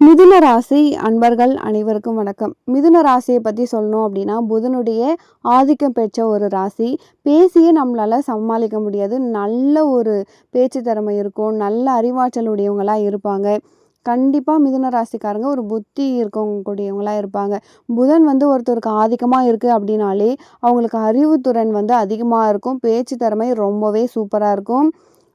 மிதுன ராசி அன்பர்கள் அனைவருக்கும் வணக்கம். மிதுன ராசியை பற்றி சொல்லணும் அப்படின்னா புதனுடைய ஆதிக்கம் பெற்ற ஒரு ராசி. பேசியே நம்மளால் சமாளிக்க முடியாது. நல்ல ஒரு பேச்சு திறமை இருக்கும். நல்ல அறிவாற்றல் உடையவங்களாக இருப்பாங்க. கண்டிப்பாக மிதுன ராசிக்காரங்க ஒரு புத்தி இருக்கக்கூடியவங்களாக இருப்பாங்க. புதன் வந்து ஒருத்தருக்கு ஆதிக்கமாக இருக்குது அப்படின்னாலே அவங்களுக்கு அறிவுத்துறன் வந்து அதிகமாக இருக்கும். பேச்சு திறமை ரொம்பவே சூப்பராக இருக்கும்.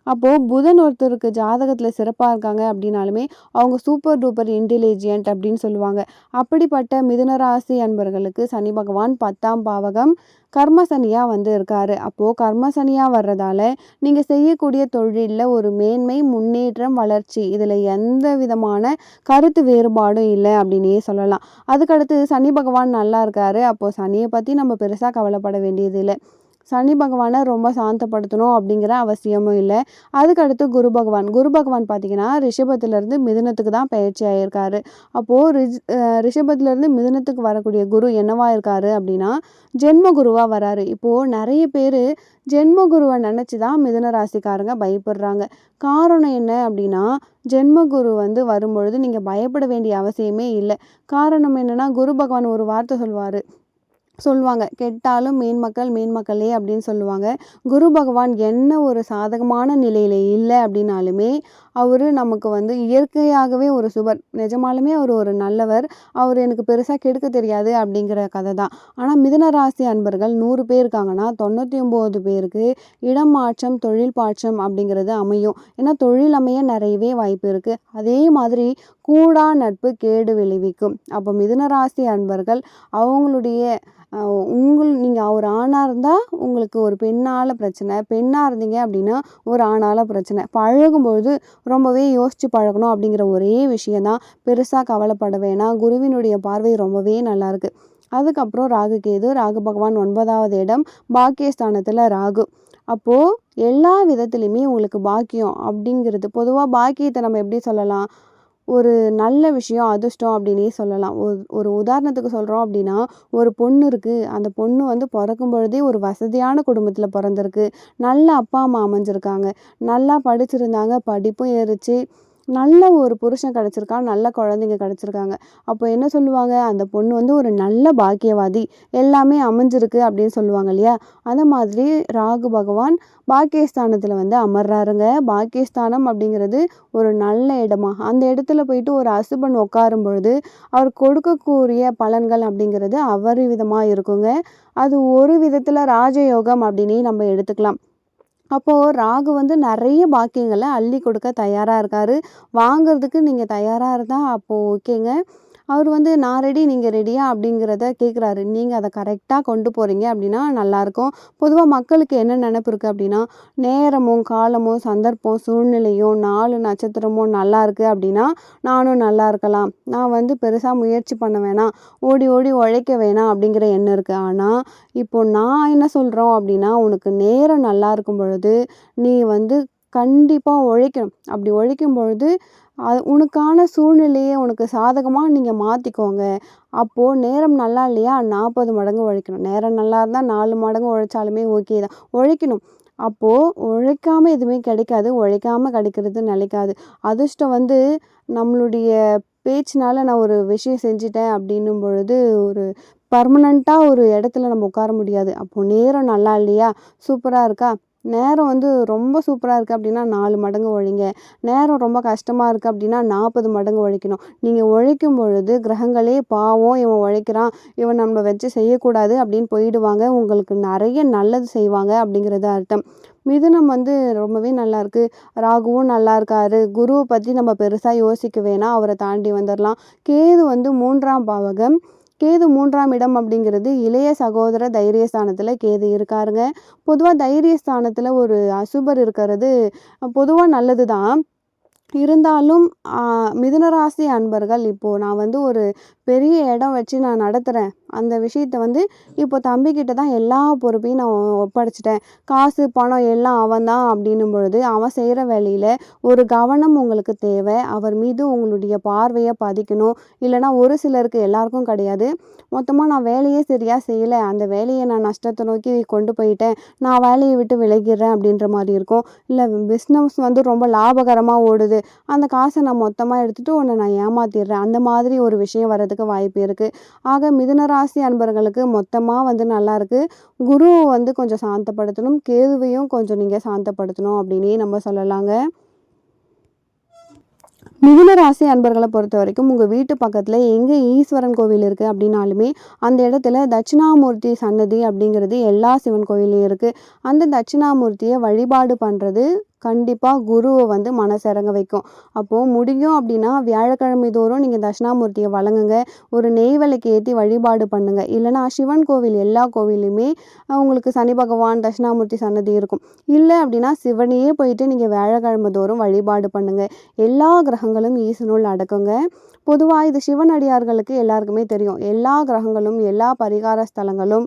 அப்போது புதன் ஒருத்தருக்கு ஜாதகத்தில் சிறப்பாக இருக்காங்க அப்படின்னாலுமே அவங்க சூப்பர் டூப்பர் இன்டெலிஜென்ட் அப்படின்னு சொல்லுவாங்க. அப்படிப்பட்ட மிதுனராசி அன்பர்களுக்கு சனி பகவான் பத்தாம் பாவகம் கர்ம சனியாக வந்து இருக்காரு. அப்போது கர்ம சனியாக வர்றதால நீங்கள் செய்யக்கூடிய தொழிலில் ஒரு மேன்மை முன்னேற்றம் வளர்ச்சி இதில் எந்த விதமான கருத்து வேறுபாடும் இல்லை அப்படின்னே சொல்லலாம். அதுக்கடுத்து சனி பகவான் நல்லா இருக்காரு. அப்போது சனியை பற்றி நம்ம பெருசாக கவலைப்பட வேண்டியது இல்லை சனி பகவானை ரொம்ப சாந்தப்படுத்தணும் அப்படிங்கிற அவசியமும் இல்லை. அதுக்கடுத்து குரு பகவான். குரு பகவான் பார்த்தீங்கன்னா ரிஷபத்திலேருந்து மிதுனத்துக்கு தான் பயிற்சி ஆகியிருக்காரு அப்போது ரிஷ் ரிஷபத்திலேருந்து மிதுனத்துக்கு வரக்கூடிய குரு என்னவா இருக்காரு அப்படின்னா ஜென்ம குருவாக வராரு. இப்போது நிறைய பேர் ஜென்ம குருவை நினச்சி தான் மிதுன ராசிக்காரங்க பயப்படுறாங்க. காரணம் என்ன அப்படின்னா ஜென்ம குரு வந்து வரும்பொழுது நீங்கள் பயப்பட வேண்டிய அவசியமே இல்லை. காரணம் என்னென்னா குரு பகவான் ஒரு வார்த்தை சொல்வார். சொல்லுவாங்க. கெட்டாலும் மீன் மக்கள் மீன் மக்களே அப்படின்னு சொல்லுவாங்க. குரு பகவான் என்ன ஒரு சாதகமான நிலையில் இல்லை அப்படின்னாலுமே அவர் நமக்கு வந்து இயற்கையாகவே ஒரு சுபர். நிஜமாலுமே அவர் ஒரு நல்லவர். அவர் எனக்கு பெருசாக கெடுக்க தெரியாது அப்படிங்கிற கதை தான். ஆனால் மிதன ராசி அன்பர்கள் நூறு பேர் இருக்காங்கன்னா தொண்ணூற்றி ஒம்பது பேருக்கு இடம் மாற்றம் தொழில் பாற்றம் அப்படிங்கிறது அமையும். ஏன்னா தொழில் அமைய நிறையவே வாய்ப்பு இருக்குது அதே மாதிரி கூடா நட்பு கேடு விளைவிக்கும். அப்போ மிதுன ராசி அன்பர்கள் அவங்களுடைய உங்கள் நீங்கள் ஒரு ஆணாக இருந்தால் உங்களுக்கு ஒரு பெண்ணால் பிரச்சனை பெண்ணாக இருந்தீங்க அப்படின்னா ஒரு ஆணால் பிரச்சனை. பழகும்பொழுது ரொம்பவே யோசித்து பழகணும் அப்படிங்கிற ஒரே விஷயந்தான் பெருசாக கவலைப்பட வேணாம். குருவினுடைய பார்வை ரொம்பவே நல்லாயிருக்கு அதுக்கப்புறம் ராகு கேது ராகு பகவான் ஒன்பதாவது இடம் பாக்கியஸ்தானத்தில் ராகு. அப்போது எல்லா விதத்துலேயுமே உங்களுக்கு பாக்கியம் அப்படிங்கிறது பொதுவாக பாக்கியத்தை நம்ம எப்படி சொல்லலாம்? ஒரு நல்ல விஷயம் அதிர்ஷ்டம் அப்படின்னே சொல்லலாம். ஒரு ஒரு உதாரணத்துக்கு சொல்கிறோம் அப்படின்னா ஒரு பொண்ணு இருக்குது அந்த பொண்ணு வந்து பிறக்கும் பொழுதே ஒரு வசதியான குடும்பத்தில் பிறந்திருக்கு. நல்ல அப்பா அம்மா அமைஞ்சிருக்காங்க. நல்லா படிச்சிருந்தாங்க படிப்பும் ஏறிச்சு. நல்ல ஒரு புருஷன் கிடச்சிருக்கான் நல்ல குழந்தைங்க கிடச்சிருக்காங்க. அப்போ என்ன சொல்லுவாங்க? அந்த பொண்ணு வந்து ஒரு நல்ல பாக்கியவாதி. எல்லாமே அமைஞ்சிருக்கு அப்படின்னு சொல்லுவாங்க இல்லையா? அந்த மாதிரி ராகு பகவான் பாக்கியஸ்தானத்தில் வந்து அமர்றாருங்க. பாக்கியஸ்தானம் அப்படிங்கிறது ஒரு நல்ல இடமா. அந்த இடத்துல போயிட்டு ஒரு அசுபன் உட்காரும் பொழுது அவர் கொடுக்கக்கூடிய பலன்கள் அப்படிங்கிறது விதமாக இருக்குங்க. அது ஒரு விதத்தில் ராஜயோகம் அப்படின்னே நம்ம எடுத்துக்கலாம். அப்போது ராகு வந்து நிறைய பாக்கியங்களை அள்ளி கொடுக்க தயாராக இருக்கார். வாங்கிறதுக்கு நீங்கள் தயாராக இருந்தால் அப்போது ஓகேங்க. அவர் வந்து நான் ரெடி நீங்கள் ரெடியா அப்படிங்கிறத கேட்குறாரு நீங்கள் அதை கரெக்டாக கொண்டு போகிறீங்க அப்படின்னா நல்லாயிருக்கும் பொதுவாக மக்களுக்கு என்ன நினப்பு இருக்குது அப்படின்னா நேரமும் காலமும் சந்தர்ப்பம் சூழ்நிலையும் நாலு நட்சத்திரமும் நல்லா இருக்குது அப்படின்னா நானும் நல்லா இருக்கலாம். நான் வந்து பெருசாக முயற்சி பண்ண வேணாம். ஓடி ஓடி உழைக்க வேணாம் அப்படிங்கிற எண்ணம் இருக்குது ஆனால் இப்போ நான் என்ன சொல்கிறோம் அப்படின்னா உனக்கு நேரம் நல்லா இருக்கும் பொழுது நீ வந்து கண்டிப்பாக உழைக்கணும். அப்படி உழைக்கும் பொழுது அது உனக்கான சூழ்நிலையை உனக்கு சாதகமாக நீங்கள் மாற்றிக்கோங்க அப்போது நேரம் நல்லா இல்லையா? நாற்பது மடங்கு உழைக்கணும். நேரம் நல்லா இருந்தால் நாலு மடங்கு உழைச்சாலுமே ஓகே தான். உழைக்கணும். அப்போது உழைக்காமல் எதுவுமே கிடைக்காது. உழைக்காமல் கிடைக்கிறது நிலைக்காது. அதிர்ஷ்டம் வந்து நம்மளுடைய பேச்சினால் நான் ஒரு விஷயம் செஞ்சிட்டேன் அப்படின்னும் பொழுது ஒரு பர்மனண்ட்டாக ஒரு இடத்துல நம்ம உட்கார முடியாது. அப்போது நேரம் நல்லா இல்லையா? சூப்பராக இருக்கா? நேரம் வந்து ரொம்ப சூப்பராக இருக்குது அப்படின்னா நாலு மடங்கு உழைங்க நேரம் ரொம்ப கஷ்டமாக இருக்குது அப்படின்னா நாற்பது மடங்கு உழைக்கணும் நீங்கள் உழைக்கும் பொழுது கிரகங்களே பாவம் இவன் உழைக்கிறான் இவன் நம்ம வச்சு செய்யக்கூடாது அப்படின்னு போயிடுவாங்க. உங்களுக்கு நிறைய நல்லது செய்வாங்க அப்படிங்கிறது அர்த்தம். மிதுனம் வந்து ரொம்பவே நல்லா இருக்குது ராகுவும் நல்லா இருக்காரு. குருவை பற்றி நம்ம பெருசாக யோசிக்க வேணாம். அவரை தாண்டி வந்துடலாம் கேது வந்து மூன்றாம் பாவகம். கேது மூன்றாம் இடம் அப்படிங்கிறது இளைய சகோதர தைரியஸ்தானத்தில் கேது இருக்காருங்க. பொதுவாக தைரியஸ்தானத்தில் ஒரு அசுபர் இருக்கிறது பொதுவாக நல்லது தான் இருந்தாலும் மிதுனராசி அன்பர்கள் இப்போது நான் வந்து ஒரு பெரிய இடம் வச்சு நான் நடத்துகிறேன் அந்த விஷயத்த வந்து இப்போ தம்பிக்கிட்ட தான் எல்லா பொறுப்பையும் நான் ஒப்படைச்சிட்டேன். காசு பணம் எல்லாம் அவன் தான் அப்படின்னும் பொழுது அவன் செய்கிற வேலையில் ஒரு கவனம் உங்களுக்கு தேவை. அவர் மீது உங்களுடைய பார்வையை பதிக்கணும். இல்லைனா ஒரு சிலருக்கு எல்லாருக்கும் கிடையாது. மொத்தமாக நான் வேலையே சரியாக செய்யலை. அந்த வேலையை நான் நஷ்டத்தை நோக்கி கொண்டு போயிட்டேன். நான் வேலையை விட்டு விலகிடுறேன் அப்படின்ற மாதிரி இருக்கும். இல்லை பிஸ்னஸ் வந்து ரொம்ப லாபகரமாக ஓடுது. அந்த காசை நான் மொத்தமாக எடுத்துகிட்டு உன்னை நான் ஏமாத்திடுறேன். அந்த மாதிரி ஒரு விஷயம் வர்றதுக்கு வாய்ப்பு இருக்குது ஆக மிதுன ராசி அன்பர்களுக்கு மொத்தமாக வந்து நல்லா இருக்குது குருவை வந்து கொஞ்சம் சாந்தப்படுத்தணும். கேதுவையும் கொஞ்சம் நீங்கள் சாந்தப்படுத்தணும் அப்படின்னே நம்ம சொல்லலாங்க. மிதுன ராசி அன்பர்களை பொறுத்த வரைக்கும் உங்கள் வீட்டு பக்கத்தில் எங்கே ஈஸ்வரன் கோவில் இருக்குது அப்படின்னாலுமே அந்த இடத்துல தட்சிணாமூர்த்தி சன்னதி அப்படிங்கிறது எல்லா சிவன் கோவிலையும் இருக்குது அந்த தட்சிணாமூர்த்தியை வழிபாடு பண்ணுறது கண்டிப்பாக குருவை வந்து மனசிறங்க வைக்கும். அப்போது முடியும் அப்படின்னா வியாழக்கிழமை தோறும் நீங்கள் தட்சிணாமூர்த்தியை வழங்குங்க. ஒரு நெய் விலைக்கு ஏற்றி வழிபாடு பண்ணுங்கள் இல்லைனா சிவன் கோவில் எல்லா கோவிலையுமே உங்களுக்கு சனி பகவான் தட்சிணாமூர்த்தி சன்னதி இருக்கும். இல்லை அப்படின்னா சிவனையே போயிட்டு நீங்கள் வியாழக்கிழமை தோறும் வழிபாடு பண்ணுங்கள் எல்லா கிரகங்களும் ஈசனுள் அடக்குங்க. பொதுவாக இது சிவனடியார்களுக்கு எல்லாருக்குமே தெரியும். எல்லா கிரகங்களும் எல்லா பரிகார ஸ்தலங்களும்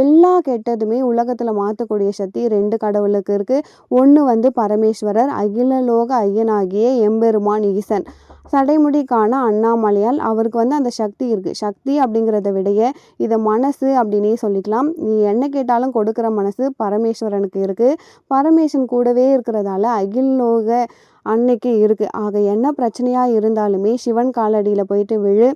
எல்லா கெட்டதுமே உலகத்தில் மாற்றக்கூடிய சக்தி ரெண்டு கடவுளுக்கு இருக்குது ஒன்று வந்து பரமேஸ்வரர் அகில லோக ஐயனாகிய எம்பெருமான் ஈசன். சடைமுடிக்கான அண்ணாமலையால் அவருக்கு வந்து அந்த சக்தி இருக்குது சக்தி அப்படிங்கிறத விடைய இதை மனசு அப்படின்னே சொல்லிக்கலாம். நீ என்ன கேட்டாலும் கொடுக்குற மனசு பரமேஸ்வரனுக்கு இருக்குது பரமேஸ்வரன் கூடவே இருக்கிறதால அகில் லோக அன்னைக்கு இருக்குது ஆக என்ன பிரச்சனையாக இருந்தாலுமே சிவன் காலடியில் போயிட்டு விழு.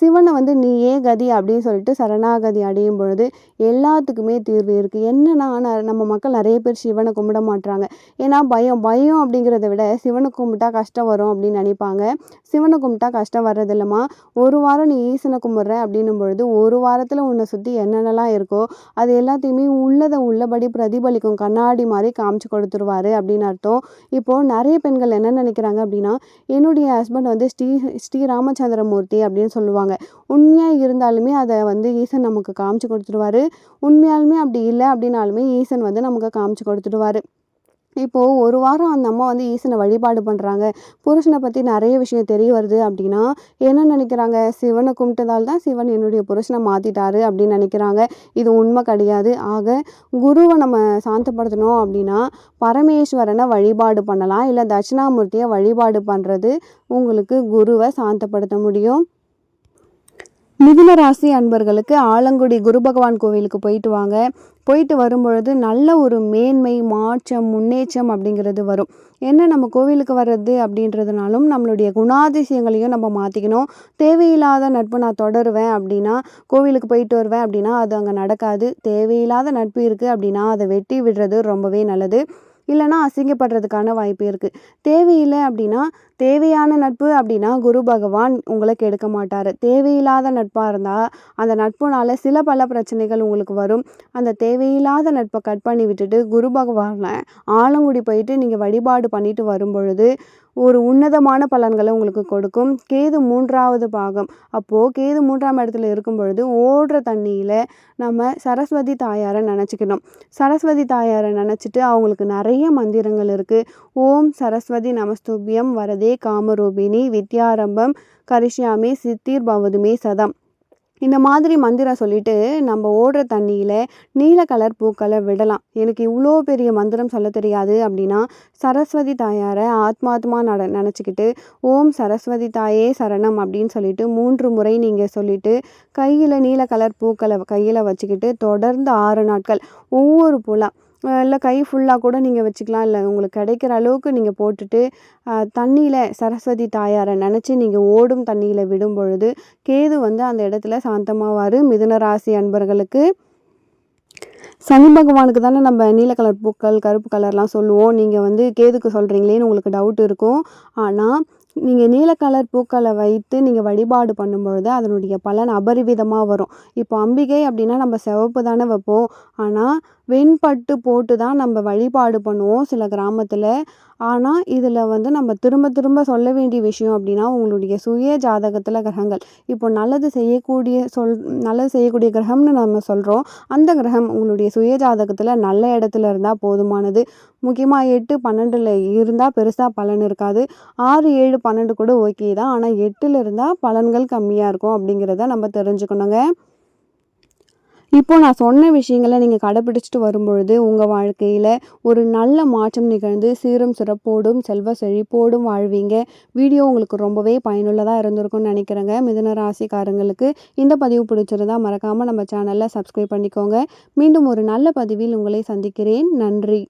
சிவனை வந்து நீயே கதி அப்படின்னு சொல்லிட்டு சரணாகதி அடையும் பொழுது எல்லாத்துக்குமே தீர்வு இருக்குது என்னன்னா நம்ம மக்கள் நிறைய பேர் சிவனை கும்பிட மாட்டுறாங்க ஏன்னா பயம் பயம் அப்படிங்கிறத விட சிவனை கும்பிட்டா கஷ்டம் வரும் அப்படின்னு நினைப்பாங்க. சிவனை கும்பிட்டா கஷ்டம் வர்றதில்லம்மா. ஒரு வாரம் நீ ஈசனை கும்பிட்ற அப்படின்னும் பொழுது ஒரு வாரத்தில் உன்னை சுற்றி என்னென்னலாம் இருக்கோ அது எல்லாத்தையுமே உள்ளதை உள்ளபடி பிரதிபலிக்கும் கண்ணாடி மாதிரி காமிச்சு கொடுத்துருவாரு அப்படின்னு அர்த்தம். இப்போது நிறைய பெண்கள் என்ன நினைக்கிறாங்க அப்படின்னா என்னுடைய ஹஸ்பண்ட் வந்து ஸ்ரீ ஸ்ரீ ராமச்சந்திரமூர்த்தி அப்படின்னு சொல்லுவாங்க. சொல்லுவாங்க. உண்மையாக இருந்தாலுமே அதை வந்து ஈசன் நமக்கு காமிச்சு கொடுத்துருவாரு உண்மையாலுமே அப்படி இல்லை அப்படின்னாலுமே ஈசன் வந்து நமக்கு காமிச்சு கொடுத்துடுவாரு. இப்போது ஒரு வாரம் அந்த அம்மா வந்து ஈசனை வழிபாடு பண்ணுறாங்க புருஷனை பற்றி நிறைய விஷயம் தெரிய வருது அப்படின்னா என்ன நினைக்கிறாங்க? சிவனை கும்பிட்டதால் தான் சிவன் என்னுடைய புருஷனை மாற்றிட்டாரு அப்படின்னு நினைக்கிறாங்க. இது உண்மை கிடையாது. ஆக குருவை நம்ம சாந்தப்படுத்தணும் அப்படின்னா பரமேஸ்வரனை வழிபாடு பண்ணலாம். இல்லை தட்சிணாமூர்த்தியை வழிபாடு பண்ணுறது உங்களுக்கு குருவை சாந்தப்படுத்த முடியும். மிதுன ராசி அன்பர்களுக்கு ஆலங்குடி குரு பகவான் கோவிலுக்கு போயிட்டு வாங்க. போயிட்டு வரும்பொழுது நல்ல ஒரு மேன்மை மாற்றம் முன்னேற்றம் அப்படிங்கிறது வரும். என்ன நம்ம கோவிலுக்கு வர்றது அப்படின்றதுனாலும் நம்மளுடைய குணாதிசயங்களையும் நம்ம மாற்றிக்கணும் தேவையில்லாத நட்பு நான் தொடருவேன் அப்படின்னா கோவிலுக்கு போயிட்டு வருவேன் அப்படின்னா அது அங்கே நடக்காது. தேவையில்லாத நட்பு இருக்குது அப்படின்னா அதை வெட்டி விடுறது ரொம்பவே நல்லது. இல்லைனா அசிங்கப்படுறதுக்கான வாய்ப்பு இருக்குது தேவையில்லை அப்படின்னா தேவையான நட்பு அப்படின்னா குரு பகவான் உங்களை கெடுக்க மாட்டார். தேவையில்லாத நட்பாக இருந்தால் அந்த நட்புனால் சில பல பிரச்சனைகள் உங்களுக்கு வரும். அந்த தேவையில்லாத நட்பை கட் பண்ணி விட்டுட்டு குரு பகவானை ஆலங்குடி போயிட்டு நீங்கள் வழிபாடு பண்ணிட்டு வரும் பொழுது ஒரு உன்னதமான பலன்களை உங்களுக்கு கொடுக்கும். கேது மூன்றாவது பாகம். அப்போது கேது மூன்றாம் இடத்துல இருக்கும் பொழுது ஓடுற தண்ணியில் நம்ம சரஸ்வதி தாயாரை நினச்சிக்கணும். சரஸ்வதி தாயாரை நினச்சிட்டு அவங்களுக்கு நிறைய மந்திரங்கள் இருக்குது ஓம் சரஸ்வதி நமஸ்துபியம் வரதே காமரூபிணி வித்யாரம்பம் கரிஷ்யாமி சித்திர் பவதுமே சதம். இந்த மாதிரி மந்திரம் சொல்லிட்டு நம்ம ஓடுற தண்ணியில் நீல கலர் பூக்களை விடலாம். எனக்கு இவ்வளோ பெரிய மந்திரம் சொல்ல தெரியாது அப்படின்னா சரஸ்வதி தாயாரை ஆத்மாத்மா நட நினச்சிக்கிட்டு ஓம் சரஸ்வதி தாயே சரணம் அப்படின்னு சொல்லிட்டு மூன்று முறை நீங்கள் சொல்லிட்டு கையில் நீல கலர் பூக்களை கையில் வச்சுக்கிட்டு தொடர்ந்து ஆறு நாட்கள் ஒவ்வொரு பூலாம். இல்லை கை ஃபுல்லாக கூட நீங்கள் வச்சுக்கலாம். இல்லை உங்களுக்கு கிடைக்கிற அளவுக்கு நீங்கள் போட்டுட்டு தண்ணியில் சரஸ்வதி தாயாரை நினச்சி நீங்கள் ஓடும் தண்ணியில் விடும் பொழுது கேது வந்து அந்த இடத்துல சாந்தமாவார். மிதுன ராசி அன்பர்களுக்கு சனி பகவானுக்கு தானே நம்ம நீல கலர் பூக்கள் கருப்பு கலர்லாம் சொல்லுவோம். நீங்கள் வந்து கேதுக்கு சொல்கிறீங்களேன்னு உங்களுக்கு டவுட் இருக்கும். ஆனால் நீங்கள் நீல கலர் பூக்களை வைத்து நீங்கள் வழிபாடு பண்ணும்பொழுது அதனுடைய பலன் அபரிவிதமாக வரும். இப்போ அம்பிகை அப்படின்னா நம்ம சிவப்பு தானே வைப்போம். ஆனால் வெண்பட்டு போட்டு தான் நம்ம வழிபாடு பண்ணுவோம் சில கிராமத்தில். ஆனால் இதில் வந்து நம்ம திரும்ப திரும்ப சொல்ல வேண்டிய விஷயம் அப்படின்னா உங்களுடைய சுய ஜாதகத்தில் கிரகங்கள். இப்போ நல்லது செய்யக்கூடிய சொல் நல்லது செய்யக்கூடிய கிரகம்னு நம்ம சொல்கிறோம் அந்த கிரகம் உங்களுடைய சுய ஜாதகத்தில் நல்ல இடத்துல இருந்தால் போதுமானது. முக்கியமாக எட்டு பன்னெண்டில் இருந்தால் பெருசாக பலன் இருக்காது. ஆறு ஏழு பன்னெண்டு கூட ஓகே தான். ஆனால் எட்டில் இருந்தால் பலன்கள் கம்மியாக இருக்கும் அப்படிங்கிறத நம்ம தெரிஞ்சுக்கணுங்க. இப்போது நான் சொன்ன விஷயங்களை நீங்கள் கடைப்பிடிச்சிட்டு வரும்பொழுது, உங்கள் வாழ்க்கையில் ஒரு நல்ல மாற்றம் நிகழ்ந்து சீரும் சிறப்போடும், செல்வ செழிப்போடும் வாழ்வீங்க. வீடியோ உங்களுக்கு ரொம்பவே பயனுள்ளதாக இருந்திருக்கும்னு நினைக்கிறேங்க மிதன ராசிக்காரங்களுக்கு இந்த பதிவு பிடிச்சிருந்தால் மறக்காமல் நம்ம சேனலில் சப்ஸ்கிரைப் பண்ணிக்கோங்க. மீண்டும் ஒரு நல்ல பதிவில் உங்களை சந்திக்கிறேன். நன்றி.